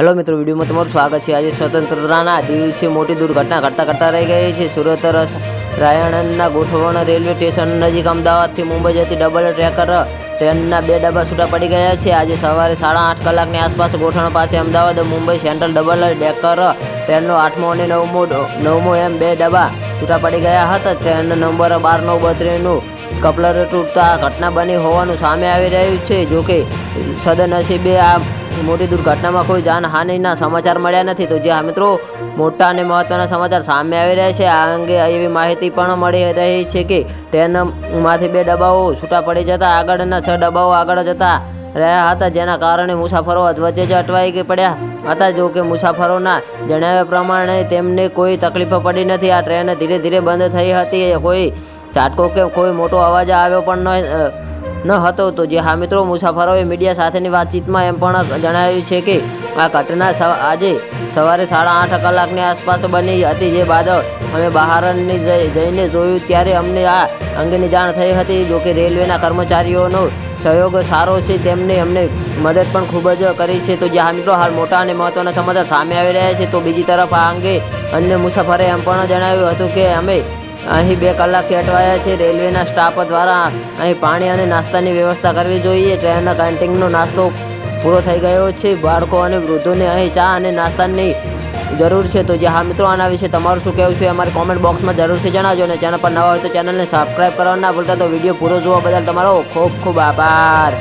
Hello મિત્રો, વિડીયોમાં તમારું સ્વાગત છે. આજે સ્વતંત્રતાના દિવસે મોટી દુર્ઘટના ઘટતા ઘટતા રહી ગઈ છે. સુરત રાયણના ગોઠવણ રેલવે સ્ટેશન નજીક અમદાવાદથી મુંબઈ જતી ડબલ ટ્રેકર ટ્રેનના બે ડબ્બા છૂટા પડી ગયા છે. આજે સવારે સાડા આઠ કલાકની આસપાસ ગોઠવણ પાસે Ahmedabad, Mumbai central double decker ટ્રેનનો આઠમો અને નવમો નવમો એમ બે ડબ્બા છૂટા પડી ગયા હતા. ટ્રેન નંબર બાર નવ બત્રીસનું કપલર તૂટતા ઘટના બની હોવાનું સામે આવી રહ્યું છે. જોકે સદનસીબે આ મોટી દુર્ઘટનામાં કોઈ જાનહાનિના સમાચાર મળ્યા નથી. તો જે મિત્રો, મોટા અને મહત્ત્વના સમાચાર સામે આવી રહ્યા છે. આ અંગે એવી માહિતી પણ મળી રહી છે કે ટ્રેનમાંથી બે ડબ્બાઓ છૂટા પડી જતા આગળના છ ડબ્બાઓ આગળ જતા રહ્યા હતા. જેના કારણે મુસાફરો વચ્ચે જ અટવાઈ પડ્યા હતા. જો કે મુસાફરોના જણાવ્યા પ્રમાણે તેમને કોઈ તકલીફ પડી નથી. આ ટ્રેન ધીરે ધીરે બંધ થઈ હતી. કોઈ ઝાટકો કે કોઈ મોટો અવાજ આવ્યો પણ ન ન હતો, તો જે હા મિત્રો મુસાફરોએ મીડિયા સાથેની વાતચીતમાં એમ પણ જણાવ્યું છે કે, આ ઘટના આજે સવારે સાડા આઠ કલાકની આસપાસ બની હતી, જે બાદ અમે બહારની જઈને જોયું, ત્યારે અમને આ અંગેની જાણ થઈ હતી જોકે રેલવેના કર્મચારીઓનો સહયોગ સારો છે, તેમને અમને મદદ પણ ખૂબ જ કરી છે. તો જે હા મિત્રો, હાલ મોટા અને મહત્ત્વના સમાચાર સામે આવી રહ્યા છે, તો બીજી તરફ આ અંગે અન્ય મુસાફરે એમ પણ જણાવ્યું હતું કે, અમે અહીં બે કલાકથી અટવાયા છે. રેલવેના સ્ટાફ દ્વારા અહીં પાણી અને નાસ્તાની વ્યવસ્થા કરવી જોઈએ. ટ્રેનના કેન્ટીનનો નાસ્તો પૂરો થઈ ગયો છે. બાળકો અને વૃદ્ધોને અહીં ચા અને નાસ્તાની જરૂર છે. તો જે હા મિત્રો, આના વિશે તમારું શું કહેવું છે અમારે કોમેન્ટ બોક્સમાં જરૂરથી જણાવજો અને ચેનલ પર નવા હોય તો ચેનલને સબસ્ક્રાઈબ કરવા ના ભૂલતા. તો વીડિયો પૂરો જોવા બદલ તમારો ખૂબ ખૂબ આભાર.